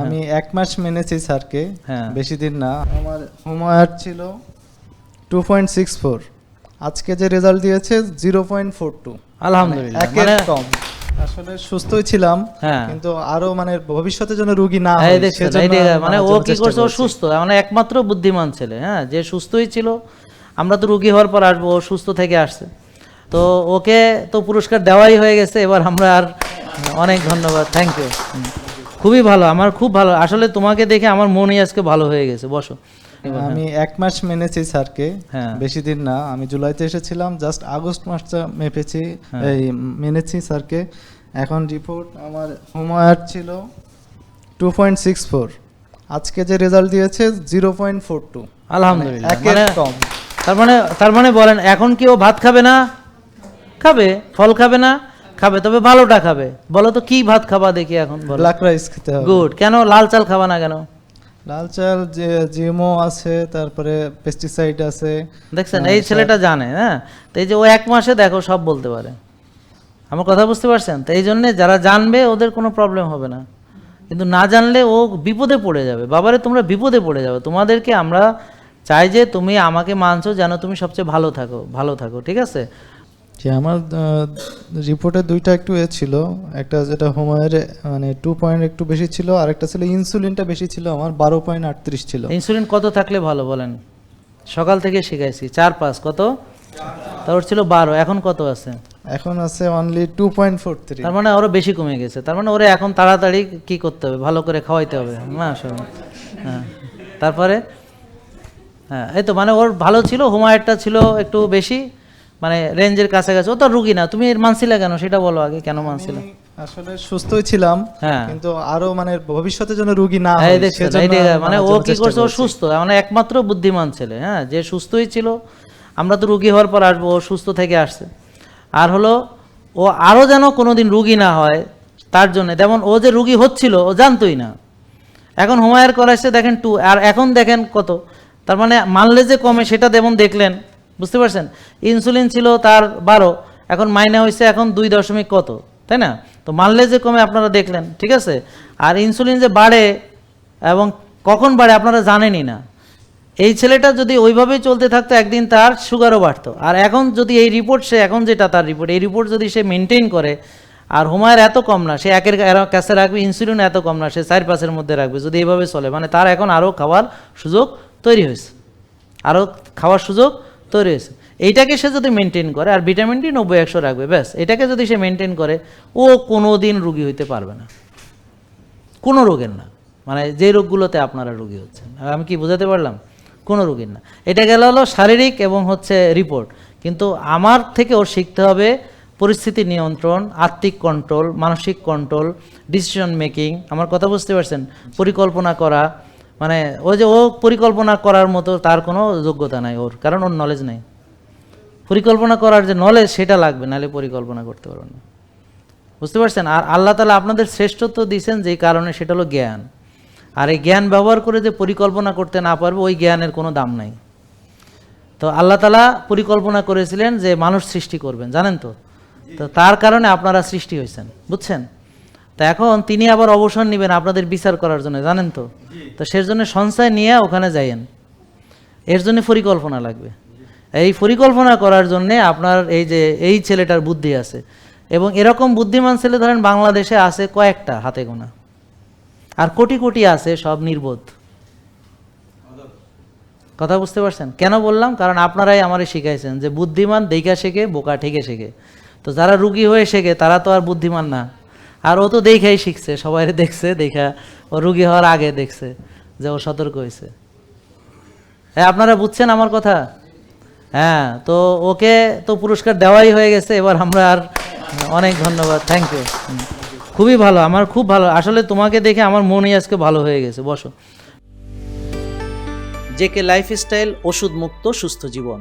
আমি এক মাস মেনেছি স্যারকে হ্যাঁ। বেশি দিন না। আমার হোমওয়ার্ক ছিল টু পয়েন্ট সিক্স ফোর আজকে যে রেজাল্ট দিয়েছে জিরো পয়েন্ট ফোর টু আলহামদুলিল্লাহ। একের মানে- কম। আসলে সুস্থই ছিলাম হ্যাঁ। কিন্তু আরও মানে ভবিষ্যতে যেন রোগী না হয় মানে ও কি করছে? ও সুস্থ মানে একমাত্র বুদ্ধিমান ছেলে হ্যাঁ যে সুস্থই ছিল। আমরা তো রুগী হওয়ার পর আসব ও সুস্থ থেকে আসছে। তো ওকে তো পুরস্কার দেওয়াই হয়ে গেছে এবার আমরা আর অনেক ধন্যবাদ। থ্যাংক ইউ খুবই ভালো আমার খুব ভালো আসলে তোমাকে দেখে আমার মনই আজকে ভালো হয়ে গেছে বসো। আমি এক মাস মেনেছি স্যারকে হ্যাঁ। বেশি দিন না আমি জুলাইতে এসেছিলাম জাস্ট আগস্ট মাসটা মেপেছি হ্যাঁ। এই মেনেছি স্যারকে। এখন রিপোর্ট আমার হোমওয়ার্ক ছিল টু পয়েন্ট সিক্স ফোর আজকে যে রেজাল্ট দিয়েছে জিরো পয়েন্ট ফোর টু আলহামদুলিল্লাহ মানে কম। তার মানে তার মানে বলেন এখন কি ও ভাত খাবে না? খাবে ফল খাবে না? খাবে তবে ভালোটা খাবে। বলো তো কি ভাত খাবা দেখি এখন ব্ল্যাক রাইস খেতে হবে। গুড। কেন লাল চাল খাবা না কেন? লাল চাল যে আছে তারপরে পেস্টিসাইড আছে। দেখছেন এই ছেলেটা জানে হ্যাঁ? তো এই যে ও এক মাসে দেখো সব বলতে পারে। আমার কথা বুঝতে পারছেন? তো এই জন্যে যারা জানবে ওদের কোনো প্রবলেম হবে না। কিন্তু না জানলে ও বিপদে পড়ে যাবে। বাবারে তোমরা বিপদে পড়ে যাবে। তোমাদেরকে আমরা চাই যে তুমি আমাকে মানছো যেন তুমি সবচেয়ে ভালো থাকো ভালো থাকো ঠিক আছে? যে আমার রিপোর্টে দুইটা একটু এ ছিল। একটা যেটা হোমায়ের মানে টু পয়েন্ট একটু বেশি ছিল আর একটা ছিল ইনসুলিনটা বেশি ছিল আমার বারো পয়েন্ট আটত্রিশ ছিল। ইনসুলিন কত থাকলে ভালো বলেন? সকাল থেকে শিখাইছি চার পাঁচ কত? তারপর ছিল বারো এখন কত আছে? এখন আছে only two point four three তার মানে আরও বেশি কমে গেছে তার মানে ওরা এখন তাড়াতাড়ি কি করতে হবে? ভালো করে খাওয়াইতে হবে। মাশাআল্লাহ হ্যাঁ। তারপরে? হ্যাঁ এই তো মানে ওর ভালো ছিল হোমায়েরটা ছিল একটু বেশি মানে রেঞ্জের কাছাকাছি। ও তো রুগী না। তুমি এর মানছিলে কেন? সেটা বলো আগে কেন মানছিলে? আসলে সুস্থই ছিলাম হ্যাঁ। কিন্তু আরও মানে ভবিষ্যতে যেন রোগী না হয় মানে ও কি করছে? ও সুস্থ মানে একমাত্র বুদ্ধিমান ছেলে হ্যাঁ যে সুস্থই ছিল। আমরা তো রুগী হওয়ার পর আসব ও সুস্থ থেকে আসছে। আর হলো ও আরও যেন কোনোদিন রুগী না হয় তার জন্য। যেমন ও যে রুগী হচ্ছিল ও জানতোই না। এখন হোমায়ার করাইছে দেখেন টু আর এখন দেখেন কত। তার মানে মানলে যে কমে সেটা যেমন দেখলেন বুঝতে পারছেন? ইনসুলিন ছিল তার বারো, এখন মাইনে হয়েছে এখন দুই দশমিক কত? তাই না? তো মানলে যে কমে আপনারা দেখলেন, ঠিক আছে? আর ইনসুলিন যে বাড়ে এবং কখন বাড়ে আপনারা জানেনই না। এই ছেলেটা যদি ওইভাবেই চলতে থাকতো, একদিন তার সুগারও বাড়তো। আর এখন যদি এই রিপোর্ট সে, এখন যেটা তার রিপোর্ট, এই রিপোর্ট যদি সে মেনটেন করে, আর হোমায়ের এত কম না, সে একের কাছে রাখবে, ইনসুলিন এত কম না, সে চার মধ্যে রাখবে, যদি এইভাবে চলে। মানে তার এখন আরও খাওয়ার সুযোগ তৈরি হয়েছে। আরও খাওয়ার সুযোগ তৈরি হয়েছে এইটাকে সে যদি মেনটেন করে, আর ভিটামিন ডি নব্বই, একশো রাখবে, ব্যাস, এটাকে যদি সে মেনটেন করে, ও কোনো দিন রুগী হইতে পারবে না। কোনো রোগের না। মানে যে রোগগুলোতে আপনারা রুগী হচ্ছেন। আমি কি বোঝাতে পারলাম? কোনো রোগীর না। এটা গেল হলো শারীরিক এবং হচ্ছে রিপোর্ট কিন্তু আমার থেকে ওর শিখতে হবে পরিস্থিতি নিয়ন্ত্রণ, আত্মিক কন্ট্রোল মানসিক কন্ট্রোল ডিসিশন মেকিং আমার কথা বুঝতে পারছেন? পরিকল্পনা করা মানে ও যে ও পরিকল্পনা করার মতো তার কোনো যোগ্যতা নাই ওর, কারণ ওর নলেজ নেই। পরিকল্পনা করার যে নলেজ সেটা লাগবে, নাহলে পরিকল্পনা করতে পারবে না। বুঝতে পারছেন? আর আল্লাহ তালা আপনাদের শ্রেষ্ঠত্ব দিয়েছেন যেই কারণে, সেটা হলো জ্ঞান। আর এই জ্ঞান ব্যবহার করে যে পরিকল্পনা করতে না পারবে, ওই জ্ঞানের কোনো দাম নাই। তো আল্লাহ তালা পরিকল্পনা করেছিলেন যে মানুষ সৃষ্টি করবেন, জানেন তো? তো তার কারণে আপনারা সৃষ্টি হয়েছেন, বুঝছেন? তো এখন তিনি আবার অবসর নেবেন আপনাদের বিচার করার জন্য জানেন তো? তো সের জন্য সংশয় নিয়ে ওখানে যাইয়েন। এর জন্য পরিকল্পনা লাগবে। এই পরিকল্পনা করার জন্যে আপনার এই যে এই ছেলেটার বুদ্ধি আছে। এবং এরকম বুদ্ধিমান ছেলে ধরেন বাংলাদেশে আছে কয়েকটা হাতে গোনা। আর কোটি কোটি আছে সব নির্বোধ। কথা বুঝতে পারছেন? কেন বললাম? কারণ আপনারাই আমারে শিখাইছেন যে বুদ্ধিমান দেখা শেখে বোকা ঠেকে শেখে। তো যারা রুগী হয়ে শেখে তারা তো আর বুদ্ধিমান না। আর ও তো দেখাই শিখছে, সবাই দেখছে, দেখা ও রুগী হওয়ার আগে দেখছে যে ও সতর্ক হয়েছে। হ্যাঁ আপনারা বুঝছেন আমার কথা? হ্যাঁ তো ওকে তো পুরস্কার দেওয়াই হয়ে গেছে, এবার আমরা আর অনেক ধন্যবাদ থ্যাংক ইউ খুবই ভালো, আমার খুব ভালো, আসলে তোমাকে দেখে আমার মনই আজকে ভালো হয়ে গেছে, বসো। জেকে লাইফস্টাইল ওষুধ মুক্ত সুস্থ জীবন।